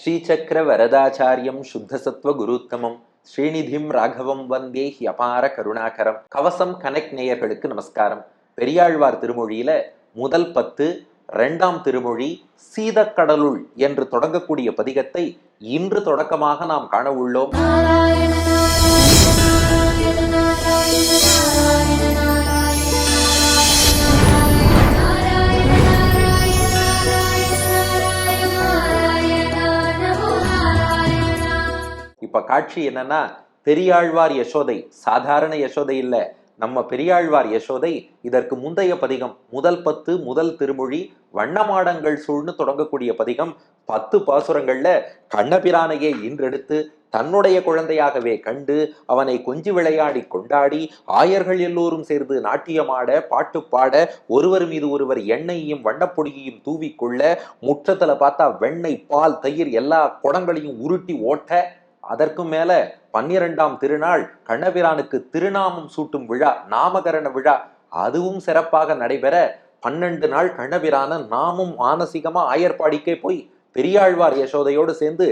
ஸ்ரீசக்கர வரதாச்சாரியம் சுத்தசத்வ குருத்தமம் ஸ்ரீநிதிம் ராகவம் வந்தே அபார கருணாகரம்। கவசம் கனெக்ட் நேயர்களுக்கு நமஸ்காரம். பெரியாழ்வார் திருமொழியில முதல் பத்து ரெண்டாம் திருமொழி சீதக்கடலுள் என்று தொடங்கக்கூடிய பதிகத்தை இன்று தொடக்கமாக நாம் காண உள்ளோம். இப்போ காட்சி என்னன்னா பெரியாழ்வார் யசோதை. சாதாரண யசோதை இல்லை. நம்ம பெரியாழ்வார் யசோதை இதற்கு முந்தைய பதிகம் முதல் பத்து முதல் திருமொழி வண்ணமாடங்கள் சூழ்ந்து தொடங்கக்கூடிய பதிகம் பத்து பாசுரங்கள்ல கண்ணபிரானையே இன்றெடுத்து தன்னுடைய குழந்தையாகவே கண்டு அவனை கொஞ்சி விளையாடி கொண்டாடி ஆயர்கள் எல்லோரும் சேர்ந்து நாட்டியமாட பாட்டு பாட ஒருவர் மீது ஒருவர் எண்ணெயையும் வண்ணப்பொடியையும் தூவிக்கொள்ள முற்றத்தில் பார்த்தா வெண்ணெய் பால் தயிர் எல்லா குடங்களையும் உருட்டி ஓட்ட அதற்கும் மேல பன்னிரெண்டாம் திருநாள் கண்ணபிரானுக்கு திருநாமம் சூட்டும் விழா நாமகரண விழா அதுவும் சிறப்பாக நடைபெற பன்னெண்டு நாள் கண்ணபிரான நாமும் மானசீகமா ஆயர்பாடிக்கே போய் பெரியாழ்வார் யசோதையோடு சேர்ந்து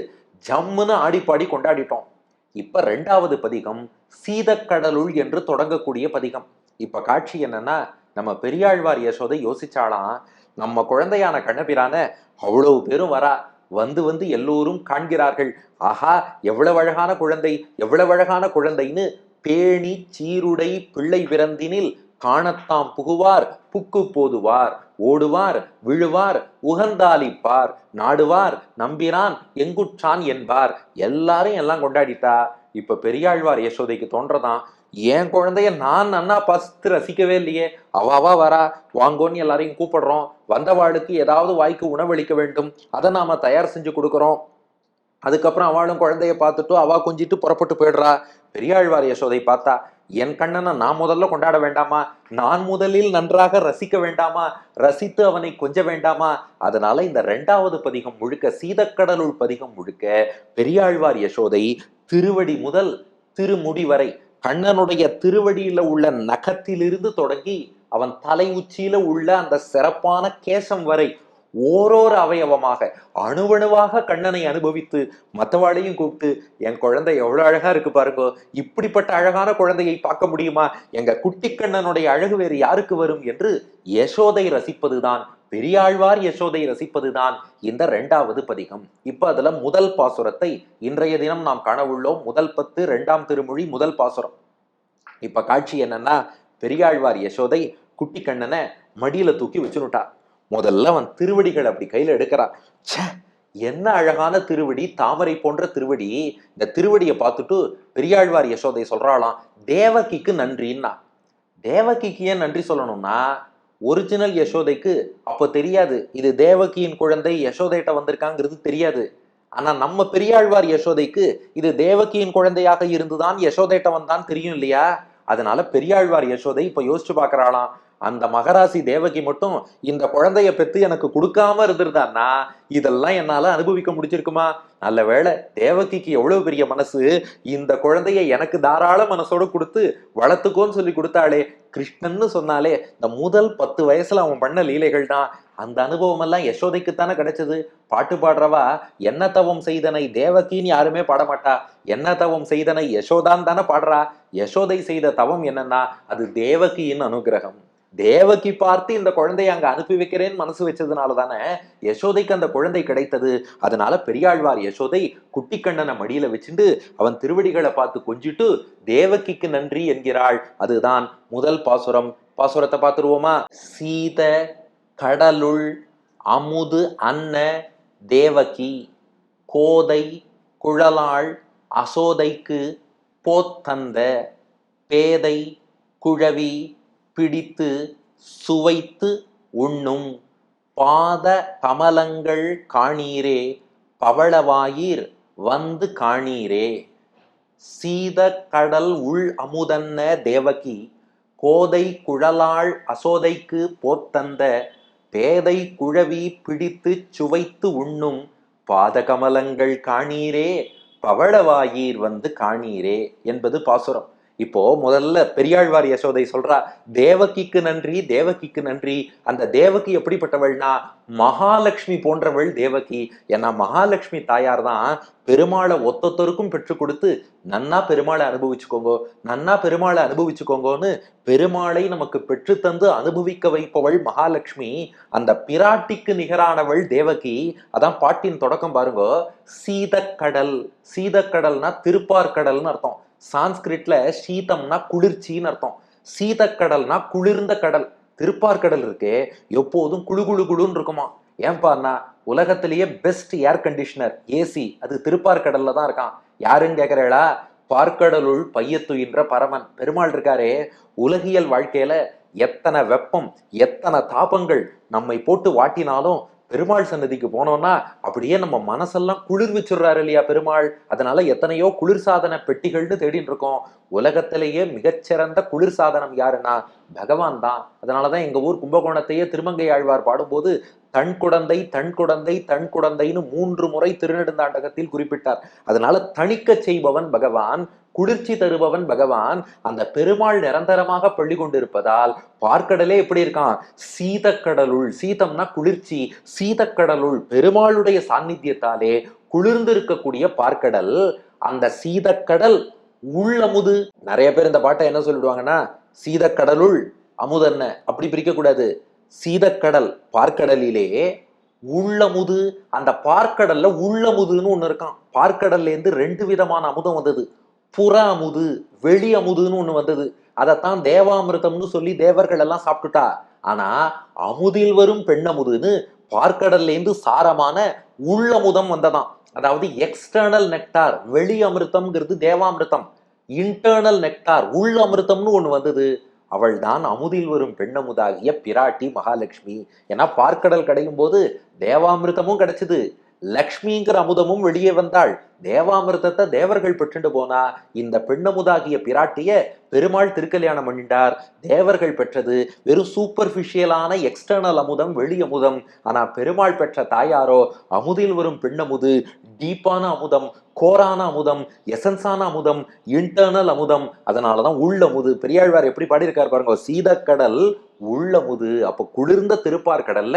ஜம்முன்னு ஆடிப்பாடி கொண்டாடிட்டோம். இப்ப ரெண்டாவது பதிகம் சீதக்கடலுள் என்று தொடங்கக்கூடிய பதிகம். இப்ப காட்சி என்னன்னா நம்ம பெரியாழ்வார் யசோதை யோசிச்சாலாம் நம்ம குழந்தையான கண்ணபிரான அவ்வளவு பேரும் வரா வந்து வந்து எல்லோரும் காண்கிறார்கள். ஆஹா எவ்வளவு அழகான குழந்தை எவ்வளவு அழகான குழந்தைன்னு பேணி சீருடை பிள்ளை பிறந்தினில் காணத்தாம் புகுவார் புக்கு போதுவார் ஓடுவார் விழுவார் உகந்தாளிப்பார் நாடுவார் நம்பினான் எங்குற்றான் என்பார். எல்லாரும் எல்லாம் கொண்டாடிட்டா? இப்ப பெரியாழ்வார் யசோதைக்கு தோன்றதான் என் குழந்தைய நான் நன்னா பஸ்து ரசிக்கவே இல்லையே அவாவா வரா வாங்கோன்னு எல்லாரையும் கூப்பிடுறோம் வந்தவாளுக்கு ஏதாவது வாய்க்கு உணவளிக்க வேண்டும். அதை நாம் தயார் செஞ்சு கொடுக்குறோம். அதுக்கப்புறம் அவளும் குழந்தைய பார்த்துட்டு அவா கொஞ்சிட்டு புறப்பட்டு போயிடுறா. பெரியாழ்வார் யசோதை பார்த்தா என் கண்ணனை நான் முதல்ல கொண்டாட வேண்டாமா? நான் முதலில் நன்றாக ரசிக்க வேண்டாமா? ரசித்து அவனை கொஞ்ச வேண்டாமா? அதனால இந்த ரெண்டாவது பதிகம் முழுக்க சீதக்கடலுள் பதிகம் முழுக்க பெரியாழ்வார் யசோதை திருவடி முதல் திருமுடி வரை கண்ணனுடைய திருவடியில உள்ள நகத்திலிருந்து தொடங்கி அவன் தலை உச்சியில உள்ள அந்த சிறப்பான கேசம் வரை ஓரோரு அவயவமாக அணுவணுவாக கண்ணனை அனுபவித்து மற்றவாளையும் கூப்பிட்டு என் குழந்தை எவ்வளவு அழகா இருக்கு பாருங்க. இப்படிப்பட்ட அழகான குழந்தையை பார்க்க முடியுமா? எங்க குட்டி கண்ணனுடைய அழகு வேறு யாருக்கு வரும்? என்று யசோதை ரசிப்பதுதான் பெரியாழ்வார் யசோதை ரசிப்பதுதான் இந்த ரெண்டாவது பதிகம். இப்ப அதுல முதல் பாசுரத்தை இன்றைய தினம் நாம் காண உள்ளோம். முதல் பத்து ரெண்டாம் திருமொழி முதல் பாசுரம். இப்ப காட்சி என்னன்னா பெரியாழ்வார் யசோதை குட்டி கண்ணனை மடியில தூக்கி வச்சுனுட்டா. முதல்ல அவன் திருவடிகள் அப்படி கையில எடுக்கிறான். ச்சே என்ன அழகான திருவடி தாமரை போன்ற திருவடி. இந்த திருவடியை பார்த்துட்டு பெரியாழ்வார் யசோதை சொல்றாளாம் தேவகிக்கு நன்றின்னா. தேவகிக்கு ஏன் நன்றி சொல்லணும்னா ஒரிஜினல் யசோதைக்கு அப்போ தெரியாது இது தேவகியின் குழந்தை யசோதைட்ட வந்திருக்காங்கிறது தெரியாது. ஆனா நம்ம பெரியாழ்வார் யசோதைக்கு இது தேவகியின் குழந்தையாக இருந்துதான் யசோதைட்ட வந்தான் தெரியும் இல்லையா? அதனால பெரியாழ்வார் யசோதை இப்ப யோசிச்சு பாக்குறாளாம் அந்த மகராசி தேவகி மட்டும் இந்த குழந்தைய பெத்து எனக்கு கொடுக்காம இருந்திருந்தான்னா இதெல்லாம் என்னால அனுபவிக்க முடிச்சிருக்குமா நல்ல வேளை தேவகிக்கு எவ்வளவு பெரிய மனசு இந்த குழந்தைய எனக்கு தாராள மனசோட கொடுத்து வளர்த்துக்கோன்னு சொல்லி கொடுத்தாளே. கிருஷ்ணன்னு சொன்னாலே இந்த முதல் பத்து வயசுல அவன் பண்ண லீலைகள் தான் அந்த அனுபவம் எல்லாம் யசோதைக்குத்தானே கிடைச்சது? பாட்டு பாடுறவா என்ன தவம் செய்தனை தேவகின்னு யாருமே பாட மாட்டா என்ன தவம் செய்தனை யசோதான் தானே பாடுறா? யசோதை செய்த தவம் என்னன்னா அது தேவகியின் அனுகிரகம். தேவகி பார்த்து இந்த குழந்தைய அங்க அனுப்பி வைக்கிறேன்னு மனசு வச்சதுனால தானே யசோதைக்கு அந்த குழந்தை கிடைத்தது. அதனால பெரியாழ்வார் யசோதை குட்டிக்கண்ணனை மடியில வச்சுண்டு அவன் திருவடிகளை பார்த்து கொஞ்சிட்டு தேவகிக்கு நன்றி என்கிறாள். அதுதான் முதல் பாசுரம். பாசுரத்தை பார்த்துருவோமா? சீத கடலுள் அமுது அன்ன தேவகி கோதை குழலாள் அசோதைக்கு போத்தந்த பேதை குழவி பிடித்து சுவைத்து உண்ணும். பாத கமலங்கள் காணீரே பவளவாயீர் வந்து காணீரே. சீத கடல் உள் அமுதன்ன தேவகி கோதை குழலாள் அசோதைக்கு போத்தந்த பேதை குழவி பிடித்து சுவைத்து உண்ணும் பாதகமலங்கள் காணீரே பவளவாயீர் வந்து காணீரே என்பது பாசுரம். இப்போ முதல்ல பெரியாழ்வார் யசோதை சொல்றா தேவகிக்கு நன்றி தேவகிக்கு நன்றி. அந்த தேவகி எப்படிப்பட்டவள்னா மகாலட்சுமி போன்றவள் தேவகி. ஏன்னா மகாலட்சுமி தாயார் தான் பெருமாளை ஒத்தொத்தருக்கும் பெற்றுக் கொடுத்து நன்னா பெருமாளை அனுபவிச்சுக்கோங்க நன்னா பெருமாளை அனுபவிச்சுக்கோங்கன்னு பெருமாளை நமக்கு பெற்று தந்து அனுபவிக்க வைப்பவள் மகாலட்சுமி. அந்த பிராட்டிக்கு நிகரானவள் தேவகி. அதான் பாட்டின் தொடக்கம் பாருங்க. சீதக்கடல். சீதக்கடல்னா திருப்பார்கடல்னு அர்த்தம். சான்ஸ்கிரிட்ல சீதம்னா குளிர்ச்சின்னு அர்த்தம். சீதக்கடல்னா குளிர்ந்த கடல். திருப்பார்கடல் இருக்கு எப்போதும் குளு குளு குளுன்னு இருக்குமா ஏன்பான்னா உலகத்திலேயே பெஸ்ட் ஏர் கண்டிஷனர் ஏசி அது திருப்பார்கடல்ல தான் இருக்கான். யாருன்னு கேக்குறேளா பார்க்கடலுள் பையத்துயின்ற பரமன். பெருமாள் இருக்காரே உலகியல் வாழ்க்கையில எத்தனை வெப்பம் எத்தனை தாபங்கள் நம்மை போட்டு வாட்டினாலும் பெருமாள் சன்னதிக்கு போனோம்னா அப்படியே நம்ம மனசெல்லாம் குளிர் வச்சுடுறாரு இல்லையா பெருமாள்? அதனால எத்தனையோ குளிர்சாதன பெட்டிகள்னு தேடிட்டு இருக்கோம். உலகத்திலேயே மிகச்சிறந்த குளிர்சாதனம் யாருன்னா பகவான் தான். அதனாலதான் எங்க ஊர் கும்பகோணத்தையே திருமங்கை ஆழ்வார் பாடும்போது தன் குடந்தை தன் குடந்தை தன் குடந்தைன்னு மூன்று முறை திருநெடுந்தாண்டகத்தில் குறிப்பிட்டார். அதனால தணிக்க செய்பவன் பகவான் குளிர்ச்சி தருபவன் பகவான் அந்த பெருமாள் நிரந்தரமாக பள்ளி கொண்டிருப்பதால் பார்க்கடலே எப்படி இருக்கான்? சீதக்கடலுள் சீதம்னா குளிர்ச்சி சீதக்கடலுள் பெருமாளுடைய சாநித்தியத்தாலே குளிர்ந்திருக்கக்கூடிய பார்க்கடல் அந்த சீதக்கடல் உள்ளமுது நிறைய பேர் இந்த பாட்டை என்ன சொல்லிடுவாங்கன்னா? சீதக்கடலுள் அமுதன்ன. அப்படி பிரிக்க கூடாது. சீதக்கடல் பார்க்கடலிலே உள்ளமுது அந்த பார்க்கடல்ல உள்ளமுதுன்னு ஒன்று இருக்கான் பார்க்கடல்லேருந்து ரெண்டு விதமான அமுதம் வந்தது. புற அமுது வெளி அமுதுன்னு ஒன்று வந்தது. அதைத்தான் தேவாமிர்தம்னு சொல்லி தேவர்கள் எல்லாம் சாப்பிட்டுட்டா. ஆனா அமுதில் வரும் பெண்ணமுதுன்னு பார்க்கடல்லேருந்து சாரமான உள்ளமுதம் வந்ததாம். அதாவது எக்ஸ்டர்னல் நெக்டார் வெளி அமிர்தம்ங்கிறது தேவாமிர்தம். இன்டர்னல் நெக்டார் உள் அமிர்தம்னு ஒன்று வந்தது. அவள் தான் அமுதில் வரும் பெண்ணமுதாகிய பிராட்டி மகாலட்சுமி. ஏன்னா பார்க்கடல் கடையும் போது தேவாமிர்தமும் கிடைச்சது. லக்ஷ்மிங்கிற அமுதமும் வெளியே வந்தாள். தேவாமிர்தத்தை தேவர்கள் பெற்றுண்டு போனா இந்த பெண்ணமுதாகிய பிராட்டிய பெருமாள் திருக்கல்யாணம் பண்ணிட்டார். தேவர்கள் பெற்றது வெறும் சூப்பர்ஃபிஷியலான எக்ஸ்டர்னல் அமுதம் வெளி அமுதம். ஆனா பெருமாள் பெற்ற தாயாரோ அமுதில் வரும் பெண்ணமுது டீப்பான அமுதம் கோரான அமுதம் எசன்ஸான அமுதம் இன்டர்னல் அமுதம். அதனாலதான் உள்ளமுது பெரியாழ்வார் எப்படி பாடியிருக்காரு பாருங்க சீதக்கடல் உள்ளமுது அப்ப குளிர்ந்த திருப்பார் கடல்ல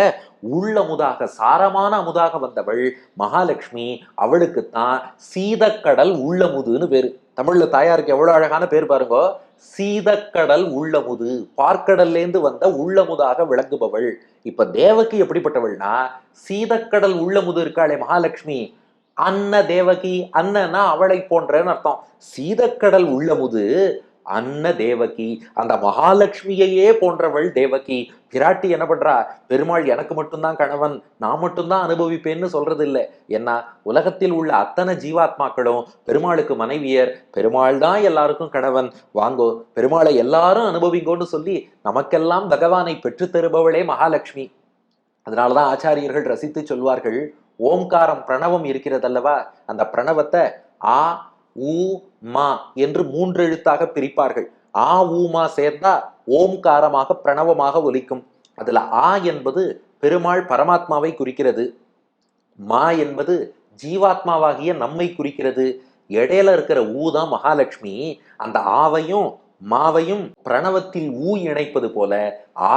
உள்ளமுதாக சாரமான அமுதாக வந்தவள் மகாலட்சுமி. அவளுக்குத்தான் சீதக்கடல் உள்ளமுதுன்னு பேரு. தமிழ்ல தாயாருக்கு எவ்வளவு அழகான பேர் பாருங்க. சீதக்கடல் உள்ளமுது. பார்க்கடல்லேந்து வந்த உள்ளமுதாக விளங்குபவள். இப்ப தேவகி எப்படிப்பட்டவள்னா சீதக்கடல் உள்ளமுது இருக்காளே மகாலட்சுமி. அன்ன தேவகி அன்னன்னா அவளை போன்றன்னு அர்த்தம். சீதக்கடல் உள்ளமுது அன்ன தேவகி. அந்த மகாலட்சுமியையே போன்றவள் தேவகி. பிராட்டி என்ன பண்றா? பெருமாள் எனக்கு மட்டும்தான் கணவன் நான் மட்டும்தான் அனுபவிப்பேன்னு சொல்றது இல்லை என்ன உலகத்தில் உள்ள அத்தனை ஜீவாத்மாக்களும் பெருமாளுக்கு மனைவியர் பெருமாள் தான் எல்லாருக்கும் கணவன். வாங்கோ பெருமாளை எல்லாரும் அனுபவிங்கோன்னு சொல்லி நமக்கெல்லாம் பகவானை பெற்றுத் தருபவளே மகாலட்சுமி. அதனாலதான் ஆச்சாரியர்கள் ரசித்து சொல்வார்கள் ஓம்காரம் பிரணவம் இருக்கிறதல்லவா? அந்த பிரணவத்தை ஆ ஊ மா என்று மூன்று எழுத்தாக பிரிப்பார்கள். ஆ ஊமா சேர்ந்தா ஓம்காரமாக பிரணவமாக ஒலிக்கும். அதுல ஆ என்பது பெருமாள் பரமாத்மாவை குறிக்கிறது. மா என்பது ஜீவாத்மாவாகிய நம்மை குறிக்கிறது. இடையில இருக்கிற ஊ தான் மகாலட்சுமி. அந்த ஆவையும் மாவையும் பிரணவத்தில் ஊ இணைப்பது போல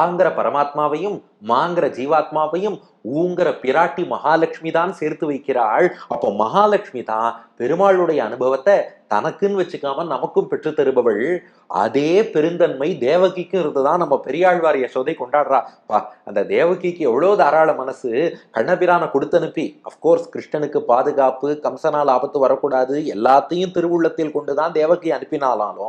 ஆங்கிற பரமாத்மாவையும் மாங்கிற ஜீவாத்மாவையும் ஊங்கிற பிராட்டி மகாலட்சுமி தான் சேர்த்து வைக்கிறாள். அப்போ மகாலட்சுமி தான் பெருமாளுடைய அனுபவத்தை தனக்குன்னு வச்சுக்காம நமக்கும் பெற்று தருபவள். அதே பெருந்தன்மை தேவகிக்கும் இருந்துதான் நம்ம பெரியாழ்வார் யசோதை கொண்டாடுறா. பா அந்த தேவகிக்கு எவ்வளவு தாராள மனசு. கண்ணபிரானை கொடுத்து அனுப்பி. அஃப்கோர்ஸ் கிருஷ்ணனுக்கு பாதுகாப்பு கம்சனால் ஆபத்து வரக்கூடாது. எல்லாத்தையும் திருவுள்ளத்தில் கொண்டுதான் தேவகி அனுப்பினாலும்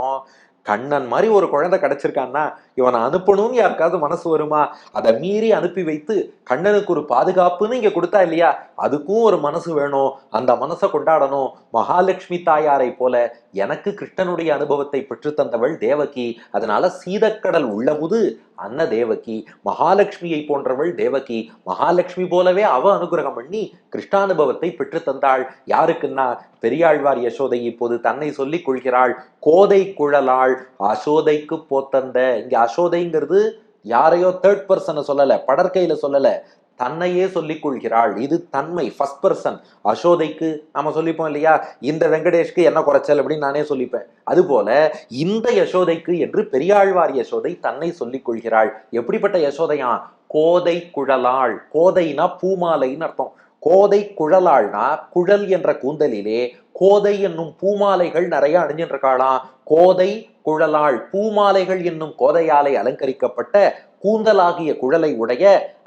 கண்ணன் மாதிரி ஒரு குழந்தை கிடைச்சிருக்கான்னா இவனை அனுப்பணும்னு யாருக்காவது மனசு வருமா? அதை மீறி அனுப்பி வைத்து கண்ணனுக்கு ஒரு பாதுகாப்புன்னு இங்க கொடுத்தா இல்லையா? அதுக்கும் ஒரு மனசு வேணும். அந்த மனசை கொண்டாடணும். மகாலட்சுமி தாயாரை போல எனக்கு கிருஷ்ணனுடைய அனுபவத்தை பெற்று தந்தவள் தேவகி. அதனால சீதக்கடல் உள்ளமுது அன்ன தேவகி. மகாலட்சுமியை போன்றவள் தேவகி. மகாலட்சுமி போலவே அவ அனுகிரகம் பண்ணி கிருஷ்ணானுபவத்தை பெற்று தந்தாள். யாருக்குன்னா பெரியாழ்வார் யசோதை இப்போது தன்னை சொல்லிக் கொள்கிறாள். கோதை குழலாள். அசோதைக்கு போத்தந்த இங்க அசோதைங்கிறது யாரையோ தேர்ட் பர்சனை சொல்லலை படற்கையில் சொல்லலை. தன்னையே சொல்லிக் கொள்கிறாள். இது தன்மை ஃபர்ஸ்ட் பர்சன் அசோதைக்கு நம்ம சொல்லிப்போம் இல்லையா? இந்த வெங்கடேஷ்க்கு என்ன குறைச்சல் அப்படின்னு நானே சொல்லிப்பேன். அதுபோல இந்த யசோதைக்கு என்று பெரியாழ்வார் யசோதை தன்னை சொல்லிக் கொள்கிறாள். எப்படிப்பட்ட யசோதையா? கோதை குழலாள். கோதைனா பூமாலைன்னு அர்த்தம். கோதை குழலாள்னா குழல் என்ற கூந்தலிலே கோதை என்னும் பூமாலைகள் நிறைய அணிஞ்சிட்டு இருக்காளாம் கோதை குழலாள் பூமாலைகள் என்னும் கோதையாலை அலங்கரிக்கப்பட்ட கூந்தலாகிய குழலை உடைய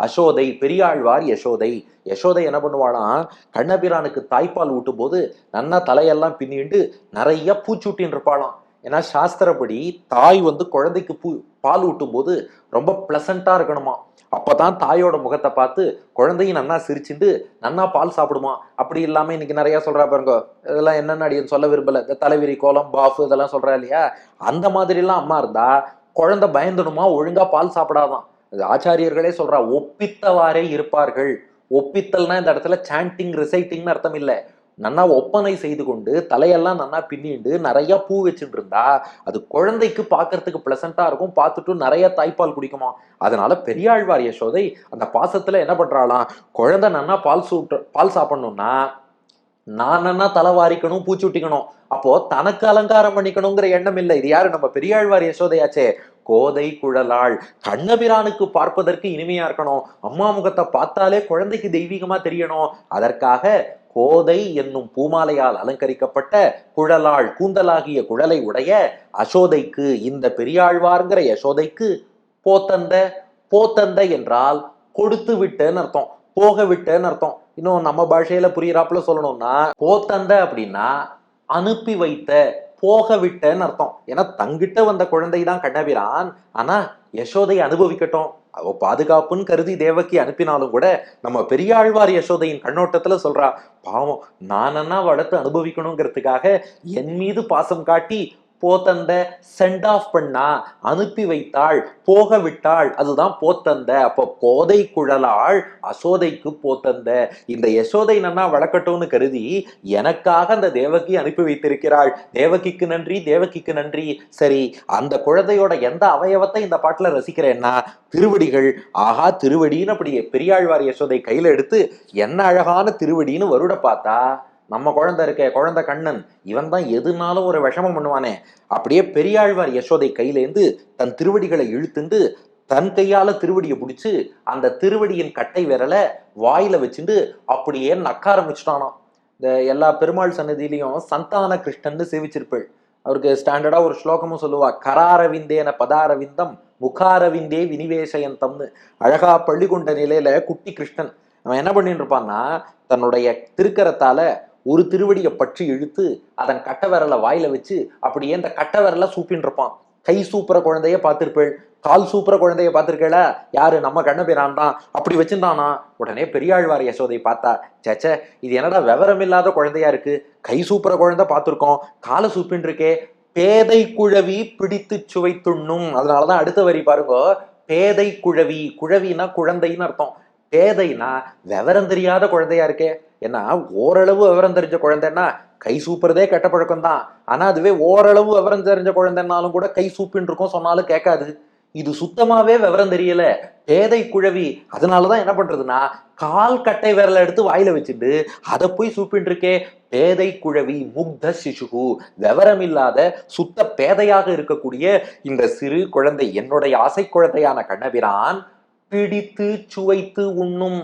அசோதை பெரியாழ்வார் யசோதை. யசோதை என்ன பண்ணுவாளாம் கண்ணபிரானுக்கு தாய்ப்பால் ஊட்டும் போது நன்னா தலையெல்லாம் பின்னிட்டு நிறைய பூச்சூட்டின்னு இருப்பாளாம். ஏன்னா சாஸ்திரப்படி தாய் வந்து குழந்தைக்கு பூ பால் ஊட்டும் போது ரொம்ப பிளசண்டா இருக்கணுமா அப்பதான் தாயோட முகத்தை பார்த்து குழந்தையும் நன்னா சிரிச்சுண்டு நன்னா பால் சாப்பிடுமா? அப்படி இல்லாமல் இன்னைக்கு நிறையா சொல்கிறா பாருங்க. இதெல்லாம் என்னென்ன அடின்னு சொல்ல விரும்பலை. இந்த தலைவிரி கோலம் பாஃப் இதெல்லாம் சொல்கிறா இல்லையா? அந்த மாதிரிலாம் அம்மா இருந்தா குழந்தை பயந்துடுமா ஒழுங்கா பால் சாப்பிடாதான். இது ஆச்சாரியர்களே சொல்றா ஒப்பித்தவாறே இருப்பார்கள். ஒப்பித்தல்னா இந்த இடத்துல சாண்டிங் ரிசைட்டிங்னு அர்த்தம் இல்லை. நன்னா ஒப்பனை செய்து கொண்டு தலையெல்லாம் நன்னா பின்னிண்டு நிறைய பூ வச்சுட்டு இருந்தா அது குழந்தைக்கு பார்க்கறதுக்கு பிளசண்டா இருக்கும். பார்த்துட்டு நிறைய தாய்ப்பால் குடிக்குமா அதனால பெரியாழ்வார் யசோதை அந்த பாசத்துல என்ன பண்றாளாம்? குழந்தை நன்னா பால் சூட்டு பால் சாப்பிடணும்னா நான் நன்னா தலை வாரிக்கணும் பூச்சுட்டிக்கணும் அப்போ தனக்கு அலங்காரம் பண்ணிக்கணுங்கிற எண்ணம் இல்லை. இது யாரு? நம்ம பெரியாழ்வார் யசோதையாச்சே. கோதை குழலாள். கண்ணபிரானுக்கு பார்ப்பதற்கு இனிமையா இருக்கணும். அம்மா முகத்தை பார்த்தாலே குழந்தைக்கு தெய்வீகமா தெரியணும். அதற்காக கோதை என்னும் பூமாலையால் அலங்கரிக்கப்பட்ட குழலாள் கூந்தலாகிய குழலை உடைய அசோதைக்கு இந்த பெரியாழ்வார்ங்கிற யசோதைக்கு போத்தந்த போத்தந்த என்றால் கொடுத்து விட்டேன்னு அர்த்தம் போக விட்டேன்னு அர்த்தம். இன்னும் நம்ம பாஷையில புரியுறாப்புல சொல்லணும்னா போத்தந்த அப்படின்னா அனுப்பி வைத்த போக விட்டேன்னு அர்த்தம். ஏன்னா தங்கிட்ட வந்த குழந்தை தான் கண்ணபிரான் ஆனா யசோதை அனுபவிக்கட்டும். அவ பாதுகாப்புன்னு கருதி தேவக்கி அனுப்பினாலும் கூட நம்ம பெரியாழ்வார் யசோதையின் கண்ணோட்டத்துல சொல்றா பாவம் நானன்னா வளர்த்து அனுபவிக்கணுங்கிறதுக்காக என் மீது பாசம் காட்டி போத்தந்த சென்ட் ஆஃப் பண்ணா அனுப்பி வைத்தாள் போக விட்டாள் அதுதான் போத்தந்த அப்போ கோதை குழலாள் அசோதைக்கு போத்தந்த இந்த யசோதை நன்னா வளர்க்கட்டும்னு கருதி எனக்காக அந்த தேவகி அனுப்பி வைத்திருக்கிறாள். தேவகிக்கு நன்றி தேவகிக்கு நன்றி. சரி அந்த குழந்தையோட எந்த அவயவத்தை இந்த பாட்டுல ரசிக்கிறேன்னா திருவடிகள். ஆஹா திருவடின்னு அப்படி பெரியாழ்வார் யசோதை கையில எடுத்து என்ன அழகான திருவடின்னு வருட பார்த்தா நம்ம குழந்தை இருக்க குழந்தை கண்ணன் இவன் தான் எதுனாலும் ஒரு விஷமம் பண்ணுவானே. அப்படியே பெரியாழ்வார் யசோதை கையிலேருந்து தன் திருவடிகளை இழுத்துண்டு தன் கையால திருவடியை பிடிச்சு அந்த திருவடியின் கட்டை விரலை வாயில வச்சுட்டு அப்படியே நக்க ஆரம்பிச்சிட்டானாம். இந்த எல்லா பெருமாள் சன்னதியிலையும் சந்தான கிருஷ்ணன்னு சேவிச்சிருப்பள். அவருக்கு ஸ்டாண்டர்டா ஒரு ஸ்லோகமும் சொல்லுவா கராரவிந்தேன பதாரவிந்தம் முகாரவிந்தே வினிவேசயந்தம்னு. அழகா பள்ளி கொண்ட நிலையில குட்டி கிருஷ்ணன் அவன் என்ன பண்ணிட்டு இருப்பான்னா தன்னுடைய திருக்கரத்தால ஒரு திருவடியை பற்றி இழுத்து அதன் கட்ட விரலை வாயில வச்சு அப்படியே இந்த கட்ட விரலை சூப்பின்னு இருப்பான் கை சூப்புற குழந்தைய பார்த்திருப்பேள். கால் சூப்புற குழந்தைய பார்த்திருக்கேள? யாரு? நம்ம கண்ணபிரான் தான். அப்படி வச்சிருந்தானா? உடனே பெரியாழ்வார் யசோதை பார்த்தா சேச்சே இது என்னடா விவரம் இல்லாத குழந்தையா இருக்கு? கை சூப்புற குழந்தை பார்த்துருக்கோம். காலை சூப்பின்னு இருக்கே பேதை குழவி பிடித்து சுவைத்துண்ணும். அதனாலதான் அடுத்த வரி பாருங்க. பேதை குழவி. குழவினா குழந்தைன்னு அர்த்தம். பேதைனா விவரம் தெரியாத குழந்தையா இருக்கே. ஏன்னா ஓரளவு விவரம் தெரிஞ்ச குழந்தைன்னா கை சூப்புறதே கெட்ட பழக்கம் தான் ஆனால் அதுவே ஓரளவு விவரம் தெரிஞ்ச குழந்தைன்னாலும் கூட கை சூப்புன்னு இருக்கும் சொன்னாலும் கேட்காது. இது சுத்தமாவே விவரம் தெரியல. பேதை குழவி அதனாலதான் என்ன பண்றதுன்னா கால் கட்டை விரலை எடுத்து வாயில வச்சுட்டு அதை போய் சூப்பின்னு இருக்கே. பேதை குழவி முக்த சிசுகு விவரம் இல்லாத சுத்த பேதையாக இருக்கக்கூடிய இந்த சிறு குழந்தை என்னுடைய ஆசை குழந்தையான கண்ணபிரான் பிடித்து சுவைத்து உண்ணும்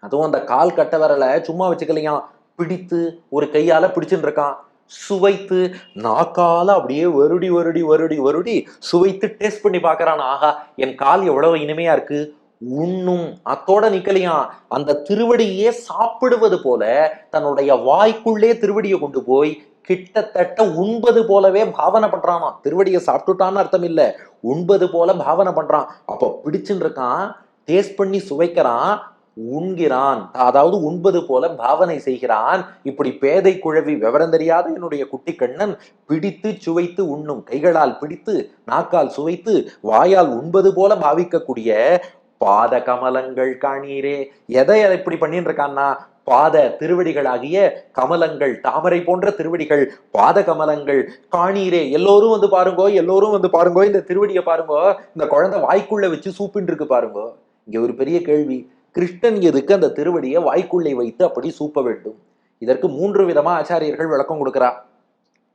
அதுவும் அந்த கால் கட்ட விரலை சும்மா வச்சுக்கலையா? பிடித்து ஒரு கையால பிடிச்சுட்டு இருக்கான். சுவைத்து நாக்கால அப்படியே வருடி வருடி வருடி வருடி சுவைத்து டேஸ்ட் பண்ணி பார்க்கறான். ஆஹா என் கால் எவ்வளவு இனிமையா இருக்கு? உண்ணும். அத்தோட நிக்கலையாம் அந்த திருவடியே சாப்பிடுவது போல தன்னுடைய வாய்க்குள்ளே திருவடியை கொண்டு போய் கிட்டத்தட்ட உண்பது போலவே பாவனை பண்றானா? திருவடியை சாப்பிட்டுட்டான்னு அர்த்தம் இல்லை. உண்பது போல பாவனை பண்றான். அப்போ பிடிச்சுன்னு இருக்கான் டேஸ்ட் பண்ணி சுவைக்கிறான் உண்கிறான். அதாவது உண்பது போல பாவனை செய்கிறான். இப்படி பேதை குழவி விவரம் தெரியாத என்னுடைய குட்டி கண்ணன் பிடித்து சுவைத்து உண்ணும் கைகளால் பிடித்து நாக்கால் சுவைத்து வாயால் உண்பது போல பாவிக்கக்கூடிய பாத கமலங்கள் காணீரே. எதை அதை இப்படி பண்ணிட்டு இருக்கான்னா பாத திருவடிகளாகிய கமலங்கள் தாமரை போன்ற திருவடிகள் பாத கமலங்கள் காணீரே. எல்லோரும் வந்து பாருங்கோ எல்லோரும் வந்து பாருங்கோ இந்த திருவடியை பாருங்கோ இந்த குழந்தை வாய்க்குள்ள வச்சு சூப்பின்னு இருக்கு பாருங்கோ. இங்க ஒரு பெரிய கேள்வி. கிருஷ்ணன் எதுக்கு அந்த திருவடியை வாய்க்குள்ளே வைத்து அப்படி சூப்ப வேண்டும்? இதற்கு மூன்று விதமா ஆச்சாரியர்கள் விளக்கம் கொடுக்குறா.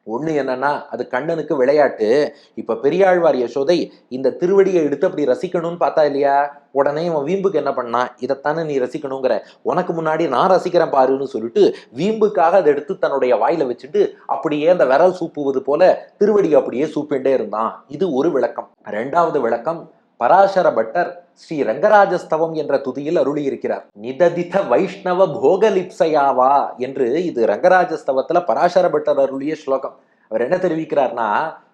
ஒன்று என்னன்னா அது கண்ணனுக்கு விளையாட்டு. இப்போ பெரியாழ்வார் யசோதை இந்த திருவடியை எடுத்து அப்படி ரசிக்கணும்னு பார்த்தா இல்லையா? உடனே இவன் வீம்புக்கு என்ன பண்ணான் இதைத்தானே நீ ரசிக்கணுங்கிற. உனக்கு முன்னாடி நான் ரசிக்கிறேன் பாருன்னு சொல்லிட்டு வீம்புக்காக அதை எடுத்து தன்னுடைய வாயில வச்சுட்டு அப்படியே அந்த விரல் சூப்புவது போல திருவடி அப்படியே சூப்பிண்டே இருந்தான். இது ஒரு விளக்கம். ரெண்டாவது விளக்கம் பராசர பட்டர் ஸ்ரீ ரங்கராஜஸ்தவம் என்ற துதியில் அருளியிருக்கிறார். நிததித வைஷ்ணவ போகலிப்சையாவா? என்று இது ரங்கராஜஸ்தவத்துல பராசர பட்டர் அருளிய ஸ்லோகம். அவர் என்ன தெரிவிக்கிறார்னா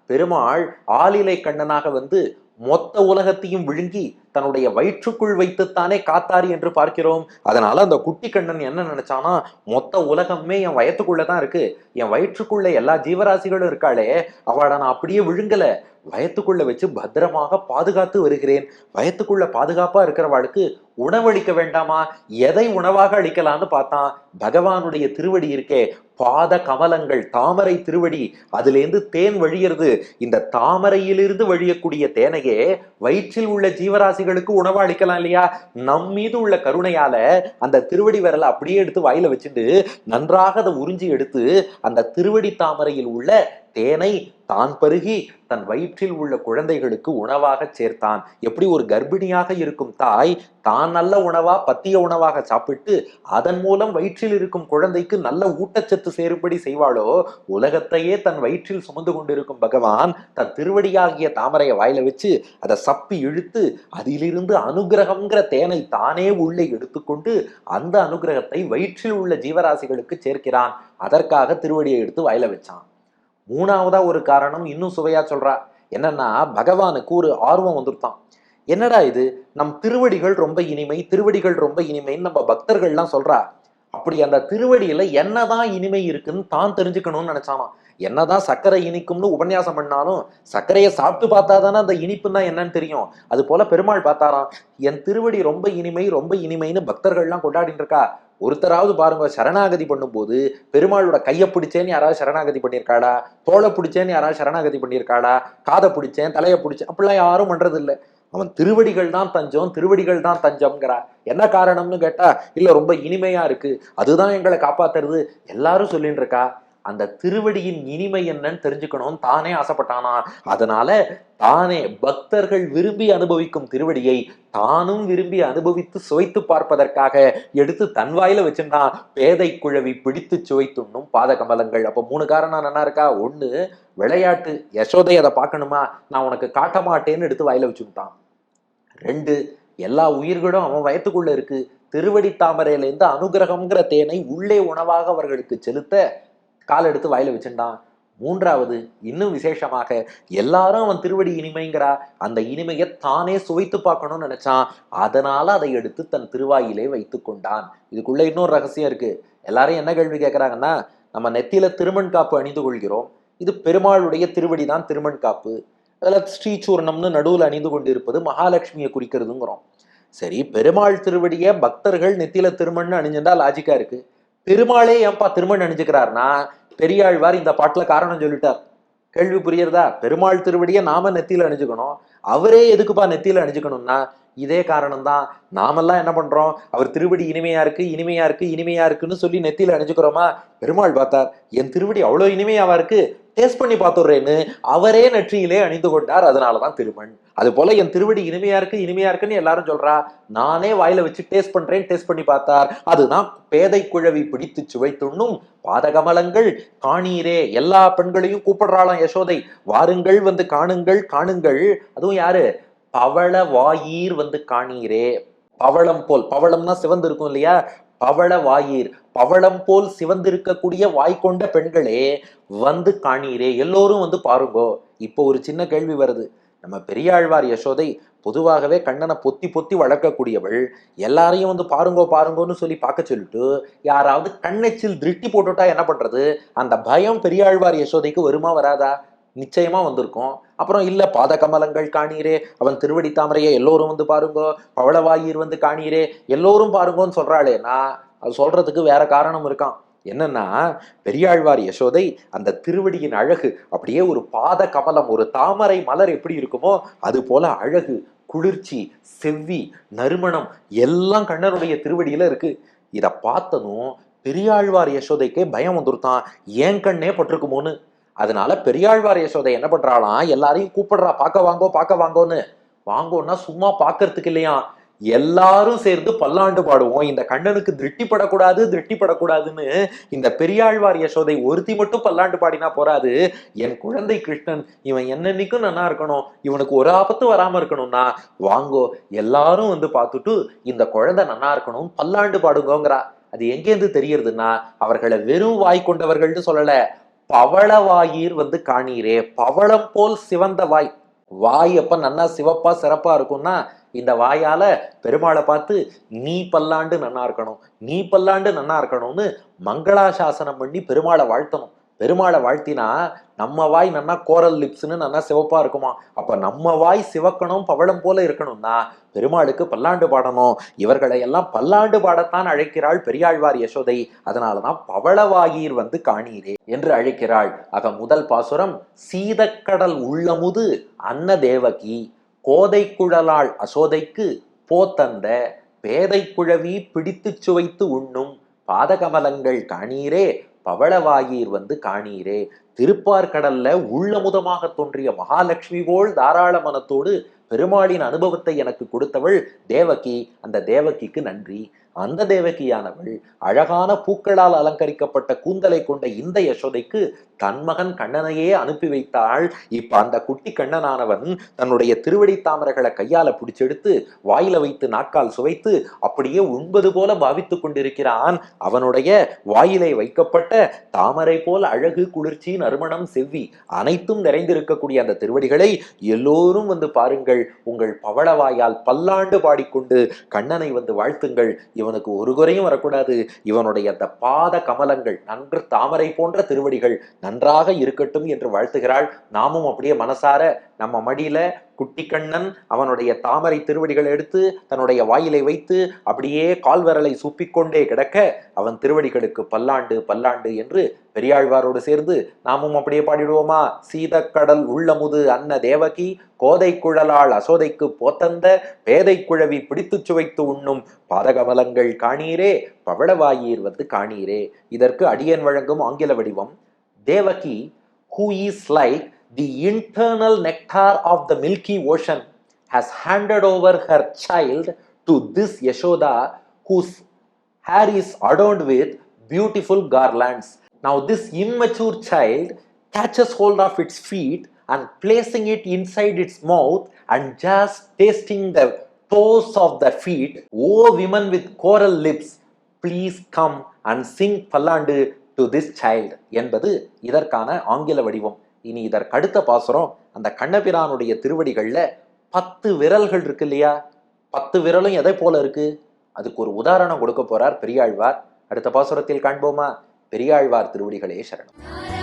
பெருமாள் ஆளிலை கண்ணனாக வந்து மொத்த உலகத்தையும் விழுங்கி தன்னுடைய வயிற்றுக்குள் வைத்துத்தானே காத்தாரி என்று பார்க்கிறோம். அதனால அந்த குட்டி கண்ணன் என்ன நினைச்சானா மொத்த உலகமே என் வயத்துக்குள்ள தான் இருக்கு. என் வயிற்றுக்குள்ள எல்லா ஜீவராசிகளும் இருக்காளே அவளை நான் அப்படியே விழுங்கல. வயத்துக்குள்ள வச்சு பத்திரமாக பாதுகாத்து வருகிறேன். வயத்துக்குள்ள பாதுகாப்பா இருக்கிறவாளுக்கு உணவளிக்க வேண்டாமா? எதை உணவாக அளிக்கலாம்னு பார்த்தான். பகவானுடைய திருவடி இருக்கே பாத கமலங்கள் தாமரை திருவடி. அதுலேருந்து தேன் வழியிறது. இந்த தாமரையிலிருந்து வழியக்கூடிய தேனையே வயிற்றில் உள்ள ஜீவராசிகளுக்கு உணவா அளிக்கலாம் இல்லையா? நம் மீது உள்ள கருணையால அந்த திருவடி விரலை அப்படியே எடுத்து வாயில வச்சுட்டு நன்றாக அதை உறிஞ்சி எடுத்து அந்த திருவடி தாமரையில் உள்ள தேனை தான் பருகி தன் வயிற்றில் உள்ள குழந்தைகளுக்கு உணவாக சேர்த்தான். எப்படி ஒரு கர்ப்பிணியாக இருக்கும் தாய் தான் நல்ல உணவா பத்திய உணவாக சாப்பிட்டு அதன் மூலம் வயிற்றில் இருக்கும் குழந்தைக்கு நல்ல ஊட்டச்சத்து சேரும்படி செய்வாளோ? உலகத்தையே தன் வயிற்றில் சுமந்து கொண்டிருக்கும் பகவான் தன் திருவடியாகிய தாமரையை வாயில வச்சு அதை சப்பி இழுத்து அதிலிருந்து அனுகிரகம்ங்கிற தேனை தானே உள்ளே எடுத்துக்கொண்டு அந்த அனுகிரகத்தை வயிற்றில் உள்ள ஜீவராசிகளுக்கு சேர்க்கிறான். அதற்காக திருவடியை எடுத்து வாயில வச்சான். மூணாவதா ஒரு காரணம் இன்னும் சுவையா சொல்றா. என்னன்னா பகவானுக்கு ஒரு ஆர்வம் வந்துருத்தான் என்னடா இது? நம் திருவடிகள் ரொம்ப இனிமை திருவடிகள் ரொம்ப இனிமைன்னு நம்ம பக்தர்கள்லாம் சொல்றா. அப்படி அந்த திருவடியில என்னதான் இனிமை இருக்குன்னு தான் தெரிஞ்சுக்கணும்னு நினைச்சானா. என்னதான் சர்க்கரை இனிக்கும்னு உபன்யாசம் பண்ணாலும் சர்க்கரையை சாப்பிட்டு பார்த்தா தானே அந்த இனிப்புன்னா என்னன்னு தெரியும். அது போல பெருமாள் பார்த்தாராம் என் திருவடி ரொம்ப இனிமை ரொம்ப இனிமைன்னு பக்தர்கள்லாம் கொண்டாடிட்டு இருக்கா. ஒருத்தராவது பாருங்க சரணாகதி பண்ணும்போது பெருமாளோட கையை பிடிச்சேன்னு யாராவது சரணாகதி பண்ணியிருக்காடா? தோலை பிடிச்சேன்னு யாராவது சரணாகதி பண்ணியிருக்காடா? காதை பிடிச்சேன் தலையை பிடிச்சேன் அப்படிலாம் யாரும் பண்றது இல்லை அவன் திருவடிகள் தான் தஞ்சம் திருவடிகள் தான் தஞ்சம்ங்கிறா. என்ன காரணம்னு கேட்டா இல்லை ரொம்ப இனிமையா இருக்கு. அதுதான் எங்களை காப்பாத்துறது. எல்லாரும் சொல்லிட்டு இருக்கா? அந்த திருவடியின் இனிமை என்னன்னு தெரிஞ்சுக்கணும்னு தானே ஆசைப்பட்டானா? அதனால தானே பக்தர்கள் விரும்பி அனுபவிக்கும் திருவடியை தானும் விரும்பி அனுபவித்து சுவைத்து பார்ப்பதற்காக எடுத்து தன் வாயில வச்சிருந்தான் பேதை குழவி பிடித்து சுவைத்துண்ணும் பாத கமலங்கள். அப்ப மூணு காரணம் என்ன இருக்கா? ஒண்ணு விளையாட்டு யசோதை அதை பார்க்கணுமா? நான் உனக்கு காட்ட மாட்டேன்னு எடுத்து வாயில வச்சுட்டான் ரெண்டு எல்லா உயிர்களும் அவன் வயத்துக்குள்ள இருக்கு. திருவடி தாமரையிலேருந்து அனுகிரகம்ங்கிற தேனை உள்ளே உணவாக அவர்களுக்கு செலுத்த கால் எடுத்து வாயில வச்சுட்டான். மூன்றாவது இன்னும் விசேஷமாக எல்லாரும் அவன் திருவடி இனிமைங்கிறா அந்த இனிமையை தானே சுவைத்து பார்க்கணும்னு நினைச்சான். அதனால அதை எடுத்து தன் திருவாயிலே வைத்து கொண்டான். இதுக்குள்ள இன்னொரு ரகசியம் இருக்கு. எல்லாரும் என்ன கேள்வி கேட்கறாங்கன்னா நம்ம நெத்தியில திருமண் காப்பு அணிந்து கொள்கிறோம். இது பெருமாளுடைய திருவடி தான் திருமண் காப்பு. அதில் ஸ்ரீசூர்ணம்னு நடுவில் அணிந்து கொண்டிருப்பது மகாலட்சுமியை குறிக்கிறதுங்கிறோம். சரி பெருமாள் திருவடியை பக்தர்கள் நெத்தியில திருமண் அணிஞ்சிருந்தா லாஜிக்கா இருக்கு. பெருமாளே ஏன்பா திருமண் அணிஞ்சுக்கிறார்னா பெரியாழ்வார் இந்த பாட்டுல காரணம் சொல்லிட்டார். கேள்வி புரியுறதா? பெருமாள் திருவடியை நாம நெத்தியில அணிஞ்சுக்கணும். அவரே எதுக்குப்பா நெத்தியில அணிஞ்சுக்கணும்னா? இதே காரணம் தான் நாமெல்லாம் என்ன பண்றோம்? அவர் திருவடி இனிமையா இருக்கு இனிமையா இருக்கு இனிமையா இருக்குன்னு சொல்லி நெத்தியில அணிஞ்சுக்கிறோமா? பெருமாள் பார்த்தார் என் திருவடி அவ்வளோ இனிமையாவா இருக்கு? டேஸ்ட் பண்ணி பார்த்துடுறேன்னு அவரே நெற்றியிலே அணிந்து கொண்டார். அதனாலதான் திருமண். அது போல என் திருவடி இனிமையா இருக்கு இனிமையா இருக்குன்னு எல்லாரும் சொல்றா. நானே வாயில வச்சு டேஸ்ட் பண்றேன் டேஸ்ட் பண்ணி பார்த்தார். அதுதான் பேதை குழவி பிடித்து சுவைத்துண்ணும் பாதகமலங்கள் காணீரே. எல்லா பெண்களையும் கூப்பிடுறாளாம் யசோதை. வாருங்கள் வந்து காணுங்கள் காணுங்கள். அதுவும் யாரு? பவள வாயீர் வந்து காணீரே. பவளம் போல். பவளம்னா சிவந்து இருக்கும் இல்லையா? பவள வாயீர். பவளம் போல் சிவந்திருக்கக்கூடிய வாய் கொண்ட பெண்களே வந்து காணீரே. எல்லோரும் வந்து பாருங்கோ. இப்போ ஒரு சின்ன கேள்வி வருது. நம்ம பெரியாழ்வார் யசோதை பொதுவாகவே கண்ணனை பொத்தி பொத்தி வளர்க்கக்கூடியவள். எல்லாரையும் வந்து பாருங்கோ பாருங்கோன்னு சொல்லி பார்க்க சொல்லிட்டு யாராவது கண்ணெச்சில் திருட்டி போட்டுட்டா என்ன பண்றது? அந்த பயம் பெரியாழ்வார் யசோதைக்கு வருமா வராதா? நிச்சயமா வந்திருக்கும். அப்புறம் இல்ல பாத கமலங்கள் காணீரே. அவன் திருவடி தாமரையை எல்லோரும் வந்து பாருங்கோ. பவளவாயீர் வந்து காணீரே. எல்லோரும் பாருங்கோன்னு சொல்றாளேனா அது சொல்றதுக்கு வேற காரணம் இருக்கான் என்னன்னா பெரியாழ்வார் யசோதை அந்த திருவடியின் அழகு அப்படியே ஒரு பாத கமலம் ஒரு தாமரை மலர் எப்படி இருக்குமோ அது போல அழகு குளிர்ச்சி செவ்வி நறுமணம் எல்லாம் கண்ணனுடைய திருவடியில இருக்கு. இதை பார்த்ததும் பெரியாழ்வார் யசோதைக்கே பயம் வந்துருத்தான். ஏன் கண்ணே பட்டிருக்குமோன்னு? அதனால பெரியாழ்வார் யசோதை என்ன பண்றாளாம்? எல்லாரையும் கூப்பிடுறா. பார்க்க வாங்கோ பார்க்க வாங்கோன்னு. வாங்கோன்னா சும்மா பார்க்கறதுக்கு இல்லையா எல்லாரும் சேர்ந்து பல்லாண்டு பாடுவோம். இந்த கண்ணனுக்கு திருஷ்டிப்படக்கூடாது திருஷ்டிப்படக்கூடாதுன்னு இந்த பெரியாழ்வார் யசோதை ஒருத்தி மட்டும் பல்லாண்டு பாடினா போறாது. என் குழந்தை கிருஷ்ணன் இவன் என்னன்னைக்கும் நல்லா இருக்கணும். இவனுக்கு ஒரு ஆபத்து வராம இருக்கணும்னா வாங்கோ எல்லாரும் வந்து பார்த்துட்டு இந்த குழந்தை நல்லா இருக்கணும் பல்லாண்டு பாடுங்கோங்கிறா. அது எங்கேருந்து தெரியறதுன்னா அவர்களை வெறும் வாய் கொண்டவர்கள்னு சொல்லல. பவளவாயீர் வந்து காணீரே. பவளம் போல் சிவந்த வாய். வாய் எப்ப நன்னா சிவப்பா சிறப்பா இருக்கும்னா இந்த வாயால பெருமாளை பார்த்து நீ பல்லாண்டு நன்னா இருக்கணும் நீ பல்லாண்டு நன்னா இருக்கணும்னு மங்களாசாசனம் பண்ணி பெருமாளை வாழ்த்தணும். பெருமாளை வாழ்த்தினா நம்ம வாய் நல்லா கோரல் லிப்ஸ்னு நன்னா சிவப்பா இருக்குமா? அப்ப நம்ம வாய் சிவக்கணும் பவளம் போல இருக்கணும்னா பெருமாளுக்கு பல்லாண்டு பாடணும். இவர்களை எல்லாம் பல்லாண்டு பாடத்தான் அழைக்கிறாள் பெரியாழ்வார் யசோதை. அதனாலதான் பவளவாயீர் வந்து காணீரே என்று அழைக்கிறாள். ஆக முதல் பாசுரம் சீதக்கடல் உள்ளமுது அன்ன தேவகி கோதை குழலாள் அசோதைக்கு போத்தந்த பேதை குழவி பிடித்துச் சுவைத்து உண்ணும் பாதகமலங்கள் காணீரே பவளவாயீர் வந்து காணீரே. திருப்பார்கடல்ல உள்ளமுதமாக தோன்றிய மகாலட்சுமி போல் தாராள மனத்தோடு பெருமாளின் அனுபவத்தை எனக்கு கொடுத்தவள் தேவகி. அந்த தேவகிக்கு நன்றி. அந்த தேவகியானவள் அழகான பூக்களால் அலங்கரிக்கப்பட்ட கூந்தலை கொண்ட இந்த யசோதைக்கு தன் மகன் கண்ணனையே அனுப்பி வைத்தாள். இப்ப அந்த குட்டி கண்ணனானவன் தன்னுடைய திருவடி தாமரைகளை கையால பிடிச்செடுத்து வாயில வைத்து நாக்கால் சுவைத்து அப்படியே உண்பது போல பாவித்துக் கொண்டிருக்கிறான். அவனுடைய வாயிலை வைக்கப்பட்ட தாமரை போல் அழகு குளிர்ச்சி நறுமணம் செவ்வி அனைத்தும் நிறைந்திருக்கக்கூடிய அந்த திருவடிகளை எல்லோரும் வந்து பாருங்கள். உங்கள் பவளவாயால் பல்லாண்டு பாடிக்கொண்டு கண்ணனை வந்து வாழ்த்துங்கள். இவனுக்கு ஒரு குறையும் வரக்கூடாது. இவனுடைய அந்த பாத கமலங்கள் நன்று தாமரை போன்ற திருவடிகள் நன்றாக இருக்கட்டும் என்று வாழ்த்துகிறாள். நாமும் அப்படியே மனசார நம்ம மடியில குட்டி கண்ணன் அவனுடைய தாமரை திருவடிகள் எடுத்து தன்னுடைய வாயிலை வைத்து அப்படியே கால்வரலை சூப்பிக்கொண்டே கிடக்க அவன் திருவடிகளுக்கு பல்லாண்டு பல்லாண்டு என்று பெரியாழ்வாரோடு சேர்ந்து நாமும் அப்படியே பாடிடுவோமா? சீதக்கடல் உள்ளமுது அன்ன தேவகி கோதை குழலாள் அசோதைக்கு போத்தந்த பேதை குழவி பிடித்துச் சுவைத்து உண்ணும் பாதகமலங்கள் காணீரே பவளவாயீர் வந்து காணீரே. இதற்கு அடியன் வழங்கும் ஆங்கில வடிவம் Devaki, who is like the internal nectar of the milky ocean, has handed over her child to this Yashoda, whose hair is adorned with beautiful garlands. Now, this immature child catches hold of its feet and placing it inside its mouth and just tasting the toes of the feet. O oh, women with coral lips, please come and sing Pallandu to this child என்பது இதற்கான ஆங்கில வடிவம். இனி இதற்கடுத்த பாசுரம் அந்த கண்ணபிரானுடைய திருவடிகளில் பத்து விரல்கள் இருக்கு இல்லையா? பத்து விரலும் எதை போல இருக்கு? அதுக்கு ஒரு உதாரணம் கொடுக்க போறார் பெரியாழ்வார். அடுத்த பாசுரத்தில் காண்போமா? பெரியாழ்வார் திருவடிகளே சரணம்.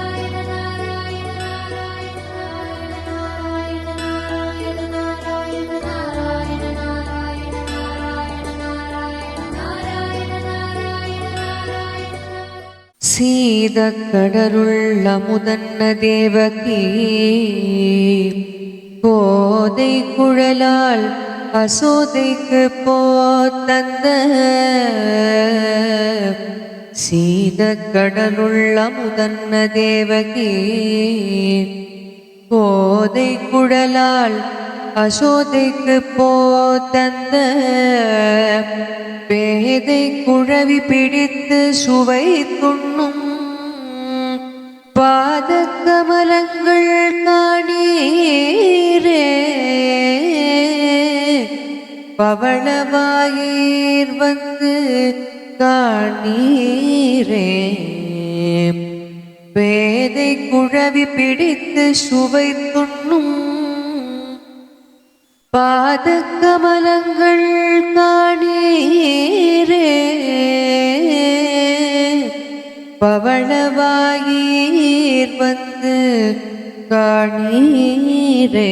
சீத கடருள்ள முதன்ன தேவகி. போதை குழலால் அசோதைக்கு போத்தந்த. சீதக்கடலுள்ள முதன்ன தேவகி. போதை குழலால் அசோதைக்கு போத்தந்த. பேதை குழவி பிடித்து சுவை துண்ணும் பாதக்கமலங்கள் காணீரே. பவளவாயீர் வந்து காணீரே. பேதை குழவி பிடித்து சுவை துண்ணும். பாதக்கமலங்கள் காணீரே. பவளவாயீர் நீர் வந்து காணீரே.